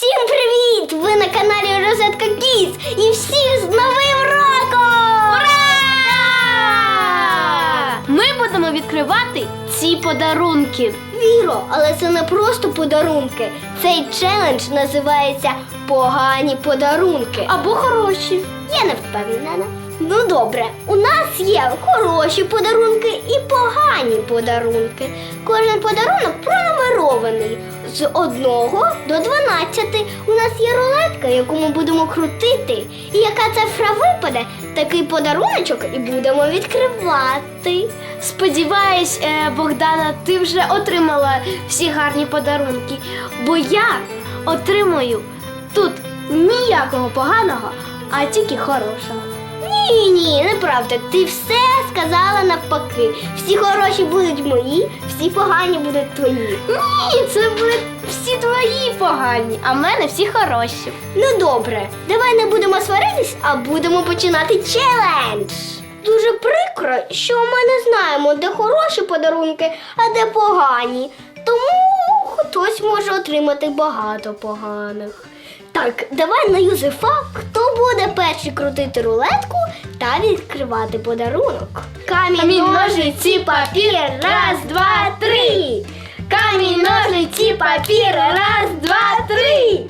Всім привіт! Ви на каналі Розетка Kids і всіх з новим роком! Ура! Ми будемо відкривати ці подарунки. Віро, але це не просто подарунки. Цей челендж називається Погані подарунки. Або хороші. Я не впевнена. Ну добре, у нас є хороші подарунки і погані подарунки. Кожен подарунок пронумерований з 1 до 12. У нас є рулетка, яку ми будемо крутити. І яка цифра випаде, такий подаруночок і будемо відкривати. Сподіваюсь, е, Богдана, ти вже отримала всі гарні подарунки, бо я отримую тут ніякого поганого, а тільки хорошого. Ні, ні, неправда. Ти все сказала навпаки. Всі хороші будуть мої, всі погані будуть твої. Ні, це будуть всі твої погані, а в мене всі хороші. Ну добре, давай не будемо сваритись, а будемо починати челендж. Дуже прикро, що ми не знаємо, де хороші подарунки, а де погані. Тому хтось може отримати багато поганих. Так, давай на Юзефа, хто буде перший крутити рулетку та відкривати подарунок. Камінь, Камінь, ножиці, папір, раз, два, три. Камінь, ножиці, папір, раз, два, три.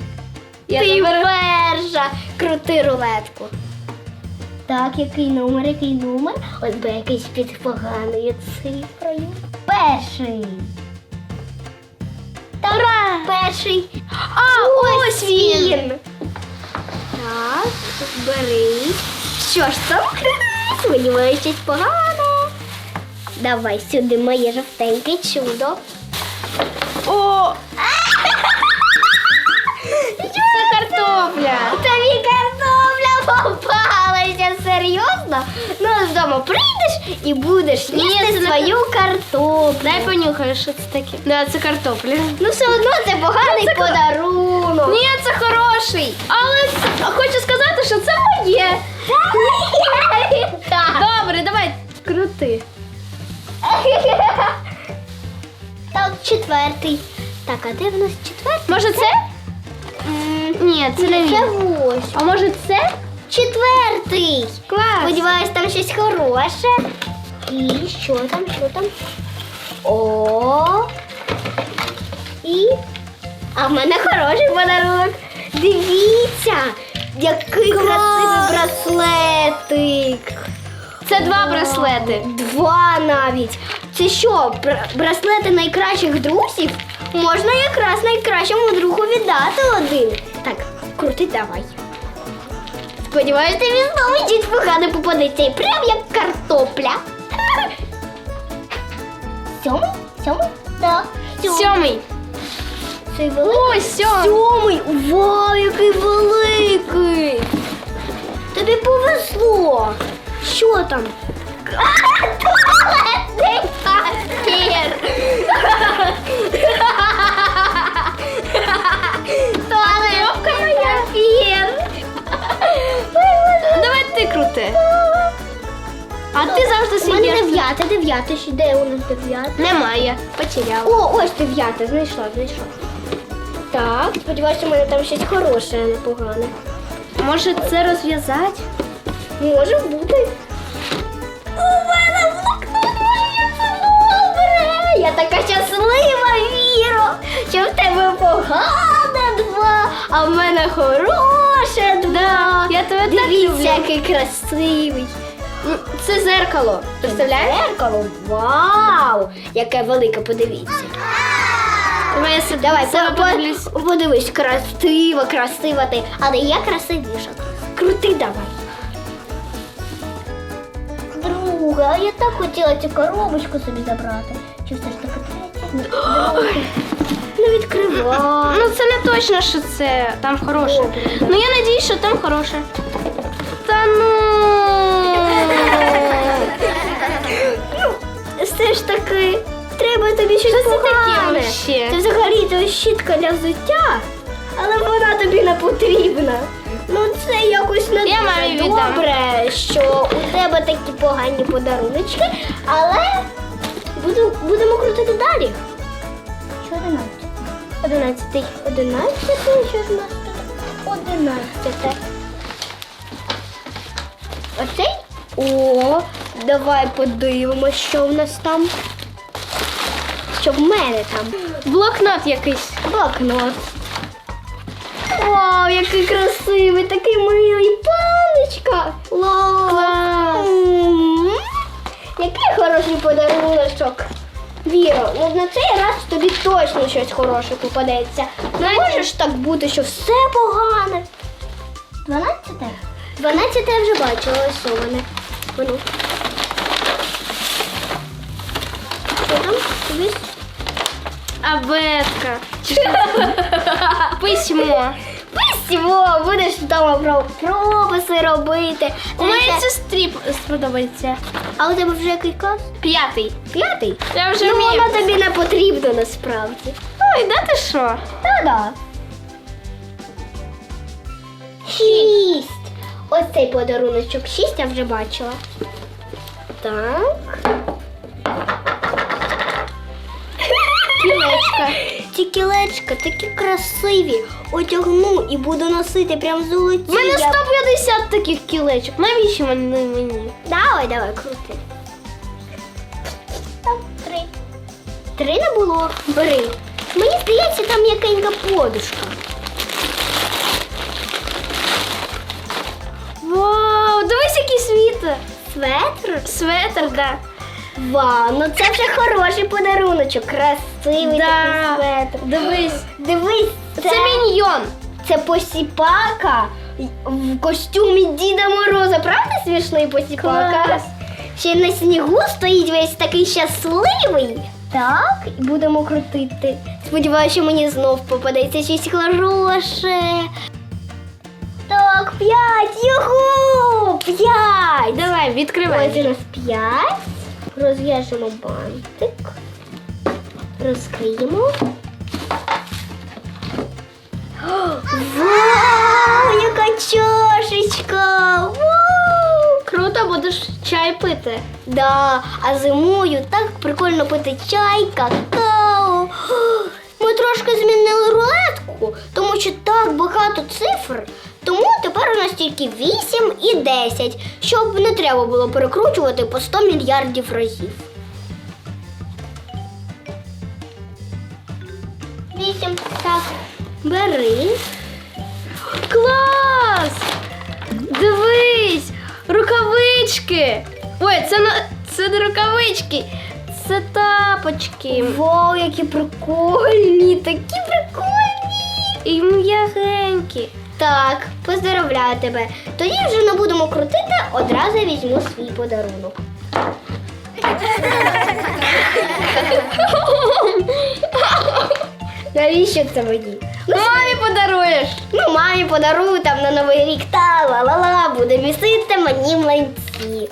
Я Ти перша крути рулетку. Так, який номер, який номер? Ось би якийсь під поганою цифрою. Перший. Перший. А, ось він! Так, бери. Що ж там? Сподіваюся, щось погане. Давай сюди моє жовтеньке чудо. О! Це картопля! Тобі картопля попалася, серйозно? Ну, з дому прийдеш і будеш їсти свою картоплю. Дай понюхаю, що це таке. Да, це картопля. Ну, все одно це поганий Це подарунок. Ні, це хороший. Але це- хочу сказати, що це моє. Добре, давай крути. Так, четвертий. Так, а де в нас четвертий? Може це? Ні, це не Це він. ось. А може це? Четвертий. Клас. Сподіваюсь, там щось хороше. І що там, що там? О. І. А в мене хороший подарунок. Дивіться, який красивий браслетик. Це два браслети. Два навіть. Це що, бра- браслети найкращих друзів? Можна якраз найкращому другу віддати один. Так, крути давай. Сподіваюсь, він знову дід погане попадеться. І прям як картопля. Сьомий? Сьомий? Так. Сьомий. Цей великий. О, сьомий. Сьомий! Вау, який великий! Тобі повезло! Що там? Туалетний дев'яте, ще де у нас дев'яте? Немає. Потеряла. О, ось дев'яте, знайшла, знайшла. Так, сподіваюся, у мене там щось хороше, а не погане. Може це розв'язати? Може бути. У мене блокнот, добре. Я така щаслива, Віро, що в тебе погане два, а в мене хороше два. Я тебе так Дивіться, люблю. який красивий. Це зеркало. Представляєш? Зеркало, вау! Яке велике, подивіться. Давай я Давай, подивлюсь. подивись, красива, красива ти, але я красивіша. Крути давай. Друга, а я так хотіла цю коробочку собі забрати. Чи все ж таки третя? Не відкривай. Ну це не точно, що це там хороше. Ну я надіюсь, що там хороше. Та ну. Щось це таке погане. вообще? Це взагалі то щітка для взуття, але вона тобі не потрібна. Ну це якось не дуже віддам. добре, що у тебе такі погані подаруночки, але буду, будемо крутити далі. Що ти навіть? Одинадцятий. Одинадцятий, що ж у нас тут? Одинадцяте. Оцей? О, давай подивимось, що в нас там. Що в мене там? Блокнот якийсь. Блокнот. Вау, який красивий, такий милий паночка. Клас. Який хороший подарунок. Віро, ну на цей раз тобі точно щось хороше попадеться. Не може ж так бути, що все погане. Дванадцяте? Дванадцяте я вже бачила, ось у мене. Воно. Що там? Дивись. Абетка. Письмо. Письмо, будеш вдома про прописи робити. У моїй сестрі сподобається. А у тебе вже який клас? П'ятий. П'ятий? Я вже ну, вмію. воно тобі не потрібно насправді. Ой, да ти що? Та-да. Шість. Оцей подаруночок шість я вже бачила. Так. Кілечка. Ці кілечка такі красиві. Одягну і буду носити прям золоті. У мене Я- 150 таких кілечок. Навіщо вони мені? Давай, давай, крути. Там три. Три не було. Бери. Мені здається, там якенька подушка. Вау, дивись, який світер. Светр? Светер, да. Вау, ну це вже хороший подаруночок. Красивий Да. такий светр. Дивись. Дивись, це, Це міньйон. це посіпака в костюмі Діда Мороза. Правда смішний посіпака? Клас. Ще на снігу стоїть весь такий щасливий. Так, і будемо крутити. Сподіваюся, що мені знов попадеться щось хороше. Так, п'ять, юху! П'ять! Давай, Ось відкривай. у нас п'ять. Розв'яжемо бантик. Розкриємо. Вау, яка чашечка! Круто, будеш чай пити. Да, а зимою так прикольно пити чай, какао. Ми трошки змінили рулетку, тому що так багато цифр. Тому тепер у нас тільки 8 і 10, щоб не треба було перекручувати по 100 мільярдів разів. 8. Так. Бери. Клас! Дивись! Рукавички! Ой, це на це не рукавички, це тапочки. Вау, які прикольні! Такі! І м'ягенькі. Так, поздравляю тебе. Тоді вже не будемо крутити, одразу візьму свій подарунок. Навіщо це мені? Ну, Мамі подаруєш. ну, мамі подарую там на новий рік та ла-ла-ла, буде місити мені млинці.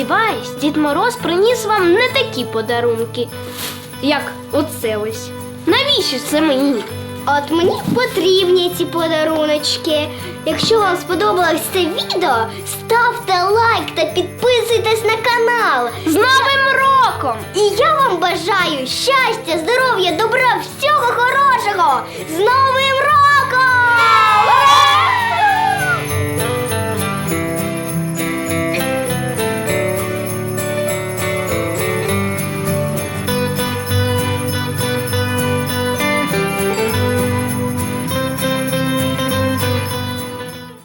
Сподіваюсь, Дід Мороз приніс вам не такі подарунки, як оце ось. Навіщо це мені? От мені потрібні ці подаруночки. Якщо вам сподобалось це відео, ставте лайк та підписуйтесь на канал. З Новим роком! І я вам бажаю щастя, здоров'я, добра, всього хорошого! З Новим